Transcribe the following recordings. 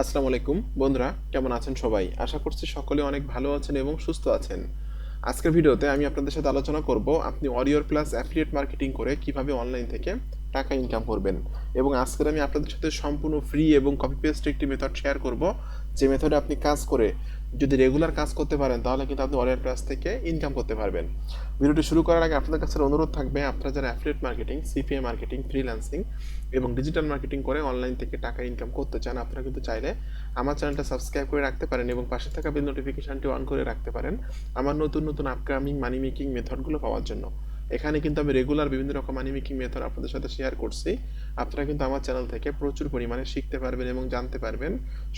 আসসালামু আলাইকুম। বন্ধুরা, কেমন আছেন সবাই? আশা করছি সকলে অনেক ভালো আছেন এবং সুস্থ আছেন। আজকের ভিডিওতে আমি আপনাদের সাথে আলোচনা করব আপনি অরিওর প্লাস অ্যাফিলিয়েট মার্কেটিং করে কীভাবে অনলাইন থেকে টাকা ইনকাম করবেন। এবং আজকের আমি আপনাদের সাথে সম্পূর্ণ ফ্রি এবং কপি পেস্ট একটি মেথড শেয়ার করব। যে মেথডে আপনি কাজ করে যদি রেগুলার কাজ করতে পারেন, তাহলে কিন্তু আপনি অরিওর প্লাস থেকে ইনকাম করতে পারবেন। ভিডিওটি শুরু করার আগে আপনাদের কাছে অনুরোধ থাকবে, আপনারা যারা affiliate marketing CPA marketing freelancing এবং ডিজিটাল মার্কেটিং করে অনলাইন থেকে টাকা ইনকাম করতে চান, আপনারা কিন্তু চাইলে আমার চ্যানেলটা সাবস্ক্রাইব করে রাখতে পারেন এবং পাশে থাকা বেল নোটিফিকেশনটি অন করে রাখতে পারেন আমার নতুন নতুন আপকামিং মানি মেকিং মেথডগুলো পাওয়ার জন্য। এখানে কিন্তু আমি রেগুলার বিভিন্ন রকম মানি মেকিং মেথড আপনাদের সাথে শেয়ার করছি। আপনারা কিন্তু আমার চ্যানেল থেকে প্রচুর পরিমাণে শিখতে পারবেন এবং জানতে পারবেন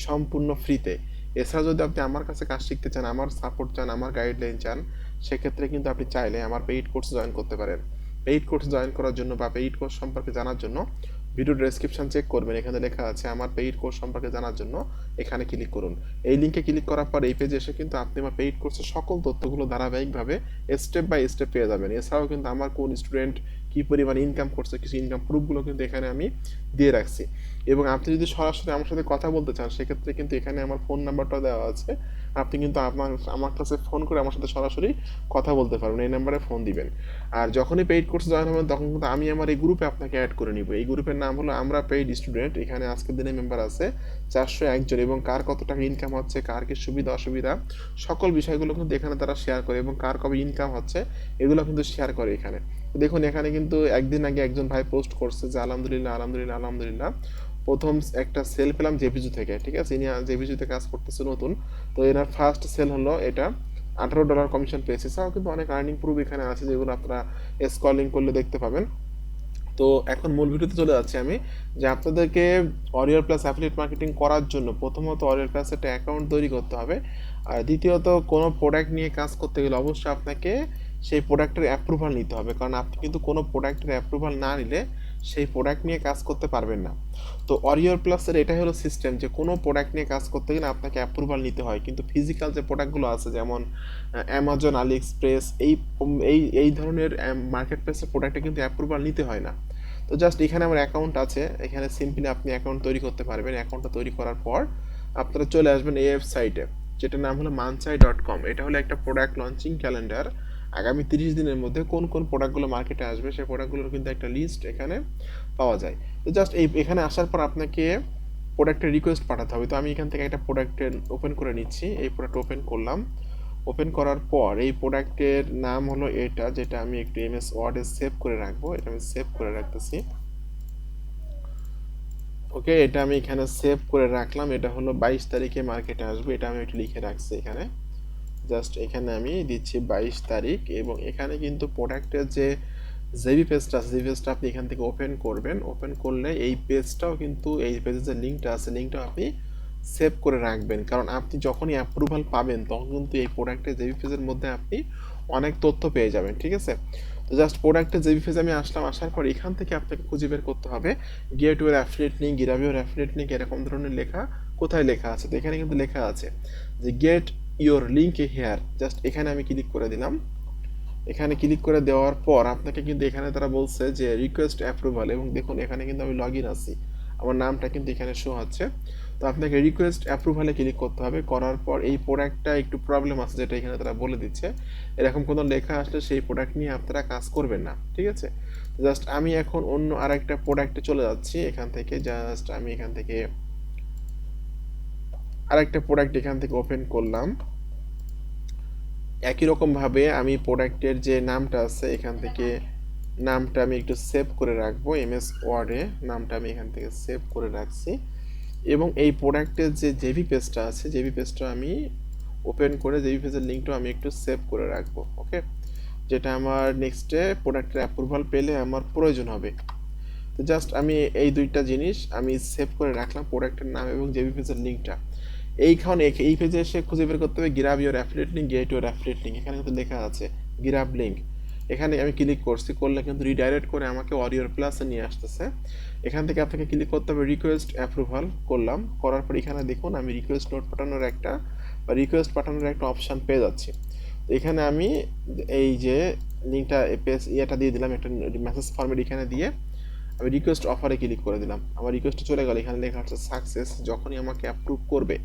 সম্পূর্ণ ফ্রিতে এছাড়া যদি আপনি আমার কাছে কাজ শিখতে চান, আমার সাপোর্ট চান, আমার গাইডলাইন চান, সেক্ষেত্রে কিন্তু আপনি চাইলে আমার পেইড কোর্স জয়েন করতে পারেন। পেইড কোর্স জয়েন করার জন্য বা পেইড কোর্স সম্পর্কে জানার জন্য ভিডিও ডেসক্রিপশন চেক করবেন। এখানে লেখা আছে, আমার পেইড কোর্স সম্পর্কে জানার জন্য এখানে ক্লিক করুন। এই লিঙ্কে ক্লিক করার পর এই পেজে এসে কিন্তু আপনি আমার পেইড কোর্সের সকল তথ্যগুলো ধারাবাহিকভাবে স্টেপ বাই স্টেপ পেয়ে যাবেন। এছাড়াও কিন্তু আমার কোন স্টুডেন্ট কী পরিমাণ ইনকাম করছে, কিছু ইনকাম প্রুফগুলো কিন্তু এখানে আমি দিয়ে রাখছি। এবং আপনি যদি সরাসরি আমার সাথে কথা বলতে চান, সেক্ষেত্রে কিন্তু এখানে আমার ফোন নাম্বারটা দেওয়া আছে। আপনি কিন্তু আপনার, আমার কাছে ফোন করে আমার সাথে সরাসরি কথা বলতে পারবেন, এই নাম্বারে ফোন দিবেন। আর যখনই পেইড কোর্স জয়েন হবেন তখন কিন্তু আমি আমার এই গ্রুপে আপনাকে অ্যাড করে নিব। এই গ্রুপের নাম হলো আমরা পেইড স্টুডেন্ট এখানে আজকের দিনে মেম্বার আছে চারশো একজন এবং কার কত টাকা ইনকাম হচ্ছে, কার কি সুবিধা, অসুবিধা, সকল বিষয়গুলো কিন্তু এখানে তারা শেয়ার করে এবং কার কবে ইনকাম হচ্ছে, এগুলো কিন্তু শেয়ার করে এখানে। দেখুন, এখানে কিন্তু একদিন আগে একজন ভাই পোস্ট করছে যে, আলহামদুলিল্লাহ আলহামদুলিল্লাহ আলহামদুলিল্লাহ। প্রথম একটা সেল পেলাম জেপিজু থেকে, ঠিক আছে? ইনি জেপিজুতে কাজ করতেছে নতুন। তো এনার ফার্স্ট সেল হলো এটা। আঠারো ডলার কমিশন পেয়েছে। এছাড়াও কিন্তু অনেক আর্নিং প্রুফ এখানে আছে যেগুলো আপনারা স্কলিং করলে দেখতে পাবেন। তো এখন মূল ভিডিওতে চলে যাচ্ছি আমি, যে আপনাদেরকে অরিয়ার প্লাস অ্যাফিলিয়েট মার্কেটিং করার জন্য প্রথমত অরিয়ার প্লাস একটা অ্যাকাউন্ট তৈরি করতে হবে। আর দ্বিতীয়ত কোনো প্রোডাক্ট নিয়ে কাজ করতে গেলে অবশ্যই আপনাকে সেই প্রোডাক্টের অ্যাপ্রুভাল নিতে হবে। কারণ আপনি কিন্তু কোনো প্রোডাক্টের অ্যাপ্রুভাল না নিলে সেই প্রোডাক্ট নিয়ে কাজ করতে পারবেন না। তো অরিয়র প্লাসের এটাই হলো সিস্টেম যে, কোনো প্রোডাক্ট নিয়ে কাজ করতে গেলে আপনাকে অ্যাপ্রুভাল নিতে হয়। কিন্তু ফিজিক্যাল যে প্রোডাক্টগুলো আছে, যেমন অ্যামাজন আলি এক্সপ্রেস এই এই এই ধরনের মার্কেট প্লেসের প্রোডাক্টে কিন্তু অ্যাপ্রুভাল নিতে হয় না। তো জাস্ট এখানে আমার অ্যাকাউন্ট আছে। এখানে সিম্পলি আপনি অ্যাকাউন্ট তৈরি করতে পারবেন। অ্যাকাউন্টটা তৈরি করার পর আপনারা চলে আসবেন এই ওয়েবসাইটে যেটার নাম হলো মানসাই ডট কম এটা হলো একটা প্রোডাক্ট লঞ্চিং ক্যালেন্ডার আগামী তিরিশ দিনের মধ্যে কোন কোন প্রোডাক্টগুলো মার্কেটে আসবে সেই প্রোডাক্টগুলোর কিন্তু একটা লিস্ট এখানে পাওয়া যায়। তো জাস্ট এই, এখানে আসার পর আপনাকে প্রোডাক্টের রিকোয়েস্ট পাঠাতে হবে। তো আমি এখান থেকে একটা প্রোডাক্টের ওপেন করে নিচ্ছি। এই প্রোডাক্ট ওপেন করলাম। ওপেন করার পর এই প্রোডাক্টের নাম হলো এটা, যেটা আমি একটু এম এস ওয়ার্ডে সেভ করে রাখব। এটা আমি সেভ করে রাখতেছি। ওকে এটা আমি এখানে সেভ করে রাখলাম। এটা হলো বাইশ তারিখে মার্কেটে আসবে। এটা আমি একটু লিখে রাখছি এখানে। জাস্ট এখানে আমি দিচ্ছি বাইশ তারিখ এবং এখানে কিন্তু প্রোডাক্টের যে জেবি পেজটা আছে, জেবি পেজটা আপনি এখান থেকে ওপেন করবেন। ওপেন করলে এই পেজটাও কিন্তু এই পেজের যে লিঙ্কটা আছে লিঙ্কটাও আপনি সেভ করে রাখবেন। কারণ আপনি যখনই অ্যাপ্রুভাল পাবেন, তখন কিন্তু এই প্রোডাক্টের জেবি পেজের মধ্যে আপনি অনেক তথ্য পেয়ে যাবেন, ঠিক আছে? তো জাস্ট প্রোডাক্টের জেবি পেজে আমি আসলাম। আসার পর এখান থেকে আপনাকে খুঁজে বের করতে হবে। Get your affiliate link grab your affiliate link এরকম ধরনের লেখা কোথায় লেখা আছে? তো এখানে কিন্তু লেখা আছে যে get your link here just এখানে আমি ক্লিক করে দিলাম। এখানে ক্লিক করে দেওয়ার পর আপনাকে কিন্তু এখানে তারা বলছে যে রিকোয়েস্ট অ্যাপ্রুভাল এবং দেখুন এখানে কিন্তু আমি লগ ইন আছি। আমার নামটা কিন্তু এখানে শো হচ্ছে তো আপনাকে রিকোয়েস্ট অ্যাপ্রুভালে ক্লিক করতে হবে। করার পর এই প্রোডাক্টটা একটু প্রবলেম আছে যেটা এখানে তারা বলে দিচ্ছে। এরকম কোনো লেখা আসলে সেই প্রোডাক্ট নিয়ে আপনারা কাজ করবেন না, ঠিক আছে? জাস্ট আমি এখন অন্য আরেকটা প্রোডাক্টে চলে যাচ্ছি। এখান থেকে জাস্ট আমি এখান থেকে আরেকটা প্রোডাক্ট এখান থেকে ওপেন করলাম। একই রকমভাবে আমি প্রোডাক্টের যে নামটা আছে, এখান থেকে নামটা আমি একটু সেভ করে রাখব এম এস ওয়ার্ডে নামটা আমি এখান থেকে সেভ করে রাখছি। এবং এই প্রোডাক্টের যে জেভি পেজটা আছে জেভি পেজটা আমি ওপেন করে জেভি পেজের লিঙ্কটা আমি একটু সেভ করে রাখব ওকে যেটা আমার নেক্সটে প্রোডাক্টের অ্যাপ্রুভাল পেলে আমার প্রয়োজন হবে। তো জাস্ট আমি এই দুইটা জিনিস আমি সেভ করে রাখলাম প্রোডাক্টের নাম এবং জেভি পেজের লিঙ্কটা এইখানে এই পেজে এসে খুঁজে বের করতে হবে grab your affiliate link get your affiliate link এখানে কিন্তু লেখা আছে গিরাব লিঙ্ক এখানে আমি ক্লিক করছি, করলে কিন্তু রিডাইরেক্ট করে আমাকে অরিওর প্লাসে নিয়ে আসতেছে। এখান থেকে আপনাকে ক্লিক করতে হবে রিকোয়েস্ট অ্যাপ্রুভাল করলাম। করার পর এখানে দেখুন আমি রিকোয়েস্ট নোট পাঠানোর একটা বা রিকোয়েস্ট পাঠানোর একটা অপশান পেয়ে যাচ্ছি। তো এখানে আমি এই যে লিঙ্কটা পেজ ইয়েটা দিয়ে দিলাম, একটা মেসেজ ফর্মেট এখানে দিয়ে আমি রিকোয়েস্ট অফারে ক্লিক করে দিলাম। আমার রিকোয়েস্টে চলে গেল, এখানে লেখা হচ্ছে সাকসেস যখনই আমাকে অ্যাপ্রুভ করবে।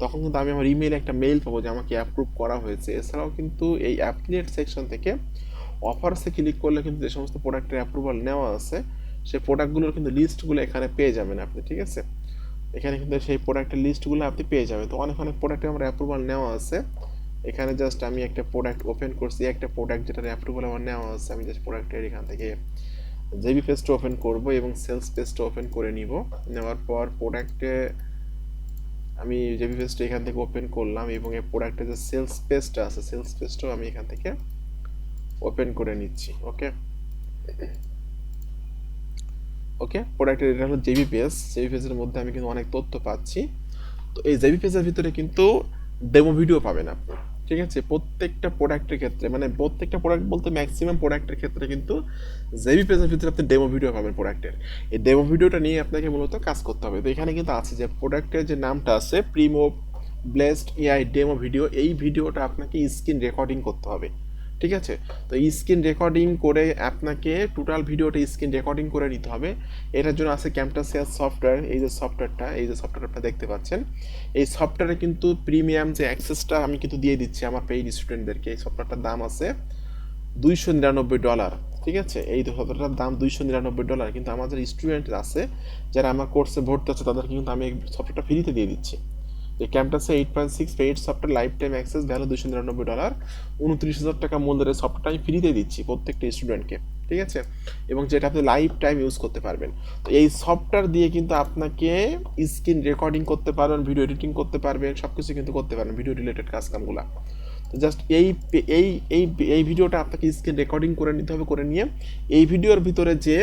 তখন কিন্তু আমি আমার ইমেলে একটা মেইল পাবো যে আমাকে অ্যাপ্রুভ করা হয়েছে। এছাড়াও কিন্তু এই অ্যাফিলিয়েট সেকশন থেকে অফার্সে ক্লিক করলে কিন্তু যে সমস্ত প্রোডাক্টের অ্যাপ্রুভাল নেওয়া আছে, সেই প্রোডাক্টগুলোর কিন্তু লিস্টগুলো এখানে পেয়ে যাবেন আপনি, ঠিক আছে? এখানে কিন্তু সেই প্রোডাক্টের লিস্টগুলো আপনি পেয়ে যাবেন। তো অনেক অনেক প্রোডাক্টে আমার অ্যাপ্রুভাল নেওয়া আছে। এখানে জাস্ট আমি একটা প্রোডাক্ট ওপেন করছি, একটা প্রোডাক্ট যেটার অ্যাপ্রুভাল আমার নেওয়া আছে, আমি জাস্ট প্রোডাক্টের এখান থেকে জেবি পেজটা ওপেন করব এবং সেলস পেজটা ওপেন করে নিব। নেওয়ার পর প্রোডাক্টে আমি জেবি পেজটা এখান থেকে ওপেন করলাম এবং এই প্রোডাক্টের যে সেলস পেজটা আছে সেলস পেজটাও আমি এখান থেকে ওপেন করে নিচ্ছি ওকে ওকে প্রোডাক্টের এটা হলো জেবি পেজ জেবি পেজের মধ্যে আমি কিন্তু অনেক তথ্য পাচ্ছি। তো এই জেবি পেজের ভিতরে কিন্তু ডেমো ভিডিও পাবেন আপনি। ঠিক আছে? প্রত্যেকটা প্রোডাক্টের ক্ষেত্রে মানে প্রত্যেকটা প্রোডাক্ট বলতে ম্যাক্সিমাম প্রোডাক্টের ক্ষেত্রে কিন্তু জেবি পেজের ভিতরে আপনি ডেমো ভিডিও পাবেন প্রোডাক্টের এই ডেমো ভিডিওটা নিয়ে আপনাকে মূলত কাজ করতে হবে। তো এখানে কিন্তু আছে যে প্রোডাক্টের যে নামটা আছে primo blessed AI demo video এই ভিডিওটা আপনাকে স্ক্রিন রেকর্ডিং করতে হবে। ঠিক আছে? তো স্ক্রিন রেকর্ডিং করে আপনাকে টোটাল ভিডিওটা স্ক্রিন রেকর্ডিং করে নিতে হবে। এটার জন্য আছে ক্যাম্পটাসিয়াস সফটওয়্যার এই যে সফটওয়্যারটা এই যে সফটওয়্যার আপনারা দেখতে পাচ্ছেন। এই সফটওয়্যারে কিন্তু প্রিমিয়াম যে অ্যাক্সেসটা আমি কিন্তু দিয়ে দিচ্ছি আমার পেইড স্টুডেন্টদেরকে এই সফটওয়্যারটার দাম আছে দুইশো নিরানব্বই ডলার ঠিক আছে? এই সফটওয়্যারটার দাম দুইশো নিরানব্বই ডলার কিন্তু আমাদের স্টুডেন্ট আছে, যারা আমার কোর্সে ভর্তি আছে, তাদেরকে কিন্তু আমি সফটওয়্যারটা ফ্রিতে দিয়ে দিচ্ছি। যে ক্যাম্পাসে eight point six paid software life time access value দুশো নিরানব্বই ডলার উনত্রিশ হাজার টাকা মূল্যের সফটওয়্যারটা আমি ফ্রিতে দিচ্ছি প্রত্যেকটা স্টুডেন্টকে ঠিক আছে? এবং যেটা আপনি লাইফ টাইম ইউজ করতে পারবেন। তো এই সফটওয়্যার দিয়ে কিন্তু আপনাকে স্ক্রিন রেকর্ডিং করতে পারবেন ভিডিও এডিটিং করতে পারবেন সব কিছু কিন্তু করতে পারবেন ভিডিও রিলেটেড কাজকামগুলো। তো জাস্ট এই এই এই এই ভিডিওটা আপনাকে স্ক্রিন রেকর্ডিং করে নিতে হবে, করে নিয়ে এই ভিডিওর ভিতরে যে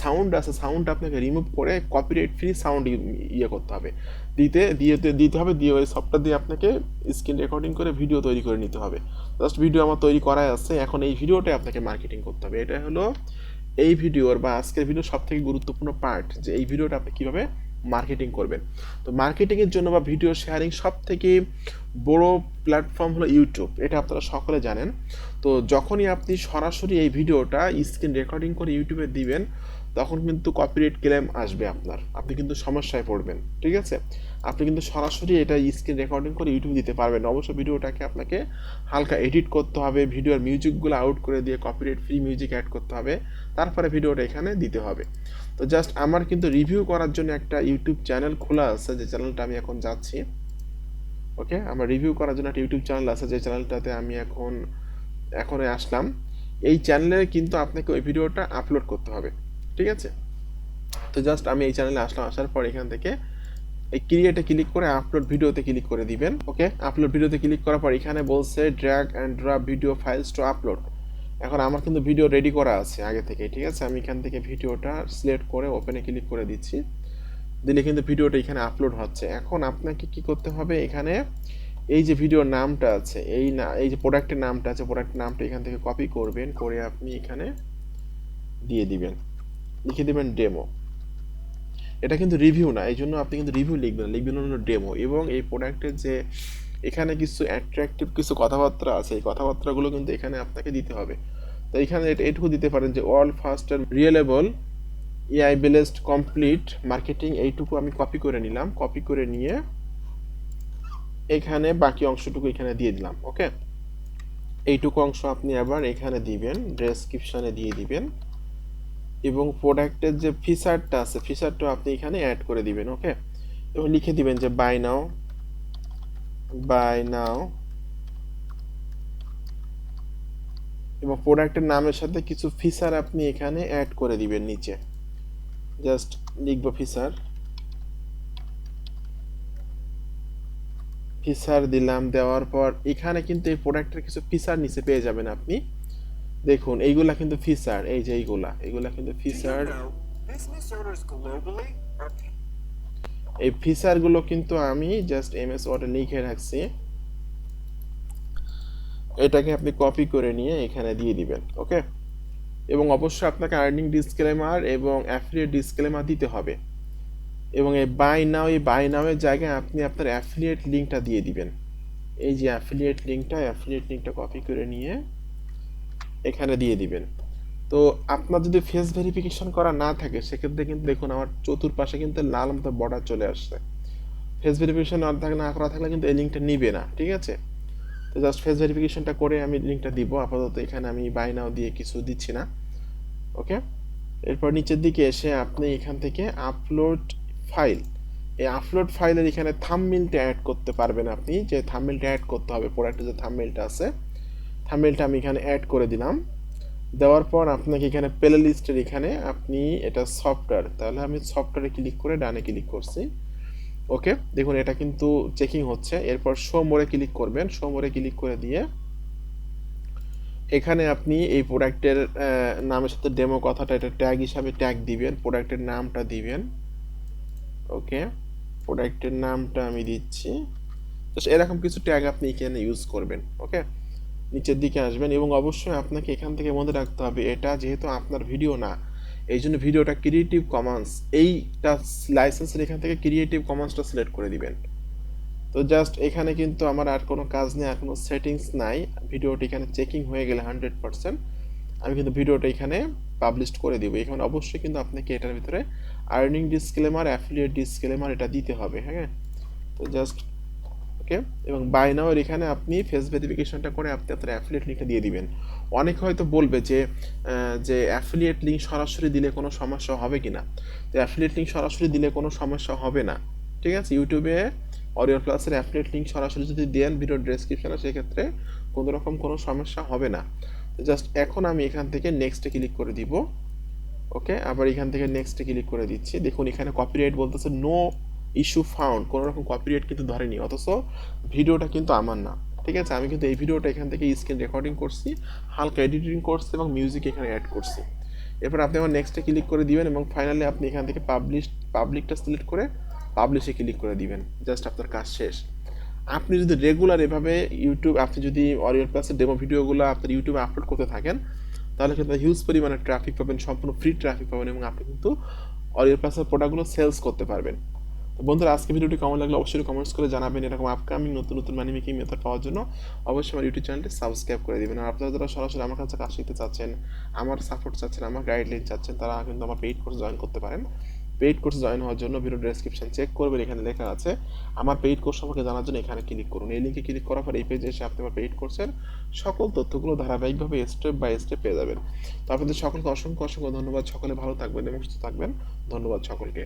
সাউন্ড আছে সাউন্ড আপনাকে রিমুভ করে কপিরাইট ফ্রি সাউন্ড ইয়ে করতে হবে। দিতে দিয়ে দিতে হবে, দিয়ে ওই সফটওয়্যার দিয়ে আপনাকে স্ক্রিন রেকর্ডিং করে ভিডিও তৈরি করে নিতে হবে। জাস্ট ভিডিও আমার তৈরি করাই আছে, এখন এই ভিডিওটাই আপনাকে মার্কেটিং করতে হবে। এটা হলো এই ভিডিওর বা আজকের ভিডিও সব থেকে গুরুত্বপূর্ণ পার্ট যে এই ভিডিওটা আপনি কীভাবে মার্কেটিং করবেন তো মার্কেটিংয়ের জন্য বা ভিডিও শেয়ারিং সব থেকে বড় প্ল্যাটফর্ম হলো ইউটিউব এটা আপনারা সকলে জানেন। তো যখনই আপনি সরাসরি এই ভিডিওটা স্ক্রিন রেকর্ডিং করে ইউটিউবে দিবেন, তখন কিন্তু কপিরাইট ক্লেম আসবে আপনার। আপনি কিন্তু সমস্যায় পড়বেন, ঠিক আছে? আপনি কিন্তু সরাসরি এটা স্ক্রিন রেকর্ডিং করে ইউটিউবে দিতে পারবেন অবশ্য ভিডিওটাকে আপনাকে হালকা এডিট করতে হবে ভিডিওর মিউজিকগুলো আউট করে দিয়ে কপিরাইট ফ্রি মিউজিক অ্যাড করতে হবে। তারপরে ভিডিওটা এখানে দিতে হবে। তো জাস্ট আমার কিন্তু রিভিউ করার জন্য একটা ইউটিউব চ্যানেল খোলা আছে, যে চ্যানেলটা আমি এখন যাচ্ছি। ওকে আমার রিভিউ করার জন্য একটা ইউটিউব চ্যানেল আছে, যে চ্যানেলটাতে আমি এখন এখন আসলাম। এই চ্যানেলে কিন্তু আপনাকে ওই ভিডিওটা আপলোড করতে হবে। ঠিক আছে? তো জাস্ট আমি এই চ্যানেলে আসলাম, আসার পর এখান থেকে এই ক্রিয়েটে ক্লিক করে আপলোড ভিডিওতে ক্লিক করে দিবেন। ওকে আপলোড ভিডিওতে ক্লিক করার পর এখানে বলছে drag and drop video files to upload এখন আমার কিন্তু ভিডিও রেডি করা আছে আগে থেকে, ঠিক আছে? আমি এখান থেকে ভিডিওটা সিলেক্ট করে ওপেনে ক্লিক করে দিচ্ছি। দিলে কিন্তু ভিডিওটা এখানে আপলোড হচ্ছে। এখন আপনাকে কি করতে হবে এখানে? এই যে ভিডিওর নামটা আছে, এই না, এই যে প্রোডাক্টের নামটা আছে প্রোডাক্টের নামটা এখান থেকে কপি করবেন, করে আপনি এখানে দিয়ে দিবেন। লিখে দেবেন ডেমো এটা কিন্তু রিভিউ না এই জন্য আপনি কিন্তু রিভিউ লিখবেন লিখবেন ডেমো এবং এই প্রোডাক্টের যে এখানে কিছু অ্যাট্রাকটিভ কিছু কথাবার্তা আছে। এই কথাবার্তাগুলো কিন্তু এখানে আপনাকে দিতে হবে। তো এখানে এটুকু দিতে পারেন যে all first and reliable AI blessed complete marketing এইটুকু আমি কপি করে নিলাম। কপি করে নিয়ে এখানে বাকি অংশটুকু এখানে দিয়ে দিলাম ওকে এইটুকু অংশ আপনি আবার এখানে দিবেন ডেসক্রিপশনে দিয়ে দিবেন। এবং প্রোডাক্টের যে ফিচারটা আছে ফিচারটা আপনি এখানে অ্যাড করে দিবেন ওকে এবং লিখে দিবেন যে বাই নাও বাই নাও এবং প্রোডাক্টের নামের সাথে কিছু ফিচার আপনি এখানে অ্যাড করে দিবেন নিচে। জাস্ট লিখব ফিচার ফিচার দিলাম দেওয়ার পর এখানে কিন্তু এই প্রোডাক্টের কিছু ফিচার নিচে পেয়ে যাবেন আপনি। দেখুন এইগুলা কিন্তু ফিচার এই যে এইগুলা এগুলা কিন্তু ফিচার এই ফিচারগুলো কিন্তু আমি জাস্ট এমএস ওয়ার্ডে লিখে রাখছি। এটাকে আপনি কপি করে নিয়ে এখানে দিয়ে দিবেন ওকে এবং অবশ্যই আপনাকে আর্নিং ডিসক্লেমার এবং অ্যাফিলিয়েট ডিসক্লেমার দিতে হবে। এবং এই বাই নাও এই বাই নাওয়ের জায়গায় আপনি আপনার অ্যাফিলিয়েট লিঙ্কটা দিয়ে দিবেন। এই যে অ্যাফিলিয়েট লিঙ্কটা অ্যাফিলিয়েট লিঙ্কটা কপি করে নিয়ে এখানে দিয়ে দিবেন। তো আপনার যদি ফেস ভেরিফিকেশন করা না থাকে, সেক্ষেত্রে কিন্তু দেখুন আমার চতুর্পাশে কিন্তু লাল মতো বর্ডার চলে আসছে। ফেস ভেরিফিকেশন না থাকলে না করা থাকলে কিন্তু এই লিঙ্কটা নিবে না, ঠিক আছে? তো জাস্ট ফেস ভেরিফিকেশনটা করে আমি লিঙ্কটা দিব, আপাতত এখানে আমি বাই নাও দিয়ে কিছু দিচ্ছি না ওকে এরপর নিচের দিকে এসে আপনি এখান থেকে আপলোড ফাইল এই আপলোড ফাইলের এখানে থামমিলটা অ্যাড করতে পারবেন আপনি, যে থামমিলটা অ্যাড করতে হবে প্রোডাক্টে যে থামমিলটা আছে থামমিলটা আমি এখানে অ্যাড করে দিলাম। দেওয়ার পর আপনাকে এখানে প্লে লিস্টের এখানে আপনি এটা সফটওয়্যার তাহলে আমি সফটওয়্যারে ক্লিক করে ডানে ক্লিক করছি। ওকে দেখুন এটা কিন্তু চেকিং হচ্ছে। এরপর শো মোড়ে ক্লিক করবেন। শো মোড়ে ক্লিক করে দিয়ে এখানে আপনি এই প্রোডাক্টের নামের সাথে ডেমো কথাটা, এটা ট্যাগ হিসাবে ট্যাগ দিবেন প্রোডাক্টের নামটা দিবেন। ওকে প্রোডাক্টের নামটা আমি দিচ্ছি। জাস্ট এরকম কিছু ট্যাগ আপনি এখানে ইউজ করবেন। ওকে নিচের দিকে আসবেন এবং অবশ্যই আপনাকে এখান থেকে মনে রাখতে হবে, এটা যেহেতু আপনার ভিডিও না, এই জন্য ভিডিওটা ক্রিয়েটিভ কমান্স এইটা লাইসেন্সের এখান থেকে ক্রিয়েটিভ কমান্সটা সিলেক্ট করে দিবেন। তো জাস্ট এখানে কিন্তু আমার আর কোনো কাজ নেই আর কোনো সেটিংস নাই ভিডিওটি এখানে চেকিং হয়ে গেলে হান্ড্রেড পার্সেন্ট আমি কিন্তু ভিডিওটা এখানে পাবলিশ করে দিব। এখানে অবশ্যই কিন্তু আপনাকে এটার ভিতরে আর্নিং ডিসক্লেমার অ্যাফিলিয়েট ডিসক্লেমার এটা দিতে হবে হ্যাঁ? তো জাস্ট ওকে এবং বাই নাওয়ের এখানে আপনি ফেস ভেরিফিকেশনটা করে আপনি আপনার অ্যাফিলিয়েট লিঙ্কটা দিয়ে দিবেন। অনেকে হয়তো বলবে যে যে অ্যাফিলিয়েট লিঙ্ক সরাসরি দিলে কোনো সমস্যা হবে কি না তো অ্যাফিলিয়েট লিঙ্ক সরাসরি দিলে কোনো সমস্যা হবে না। ঠিক আছে? ইউটিউবে অরিও প্লাসের অ্যাফিলিয়েট লিঙ্ক সরাসরি যদি দেন ভিডিও ডেসক্রিপশনে সেক্ষেত্রে কোনো রকম কোনো সমস্যা হবে না। জাস্ট এখন আমি এখান থেকে নেক্সটে ক্লিক করে দিব। ওকে আবার এখান থেকে নেক্সটে ক্লিক করে দিচ্ছি। দেখুন, এখানে কপিরাইট বলতেছে নো ইস্যু ফাউন্ড কোনো রকম কপিরাইট কিন্তু ধরেনি, অথচ ভিডিওটা কিন্তু আমার না। ঠিক আছে? আমি কিন্তু এই ভিডিওটা এখান থেকে স্ক্রিন রেকর্ডিং করছি, হালকা এডিটিং করছি এবং মিউজিক এখানে অ্যাড করছি। এরপর আপনি আমার নেক্সটে ক্লিক করে দিবেন এবং ফাইনালি আপনি এখান থেকে পাবলিশ পাবলিকটা সিলেক্ট করে পাবলিশে ক্লিক করে দিবেন। জাস্ট আপনার কাজ শেষ। আপনি যদি রেগুলার এভাবে ইউটিউব আপনি যদি অরিয়াল প্লাসের ডেমো ভিডিওগুলো আপনার ইউটিউবে আপলোড করতে থাকেন, তাহলে কিন্তু হিউজ পরিমাণে ট্রাফিক পাবেন, সম্পূর্ণ ফ্রি ট্রাফিক পাবেন এবং আপনি কিন্তু অরিয়াল প্লাসের প্রোডাক্টগুলো সেলস করতে পারবেন। বন্ধুরা, আজকে ভিডিওটি কেমন লাগল অবশ্যই কমেন্টস করে জানাবেন। এরকম আপকামিং নতুন নতুন মানি মেকিং মেথড পাওয়ার জন্য অবশ্যই আমার ইউটিউব চ্যানেলটি সাবস্ক্রাইব করে দিবেন। আর আপনারা যারা সরাসরি আমার কাছে কাজ শিখতে চাচ্ছেন, আমার সাপোর্ট চাচ্ছেন, আমার গাইডলাইন চাচ্ছেন, তারা কিন্তু আমার পেইড কোর্স জয়েন করতে পারেন। পেইড কোর্স জয়েন হওয়ার জন্য ভিডিও ডেসক্রিপশন চেক করবেন, এখানে লেখা আছে। আমার পেইড কোর্স সম্পর্কে জানার জন্য এখানে ক্লিক করুন। এই লিঙ্কে ক্লিক করার পর এই পেজে এসে আপনি আমার পেইড কোর্সের সকল তথ্যগুলো ধারাবাহিকভাবে স্টেপ বাই স্টেপ পেয়ে যাবেন। তো আপনাদের সকলকে অসংখ্য অসংখ্য ধন্যবাদ। সকলে ভালো থাকবেন এবং সুস্থ থাকবেন। ধন্যবাদ সকলকে।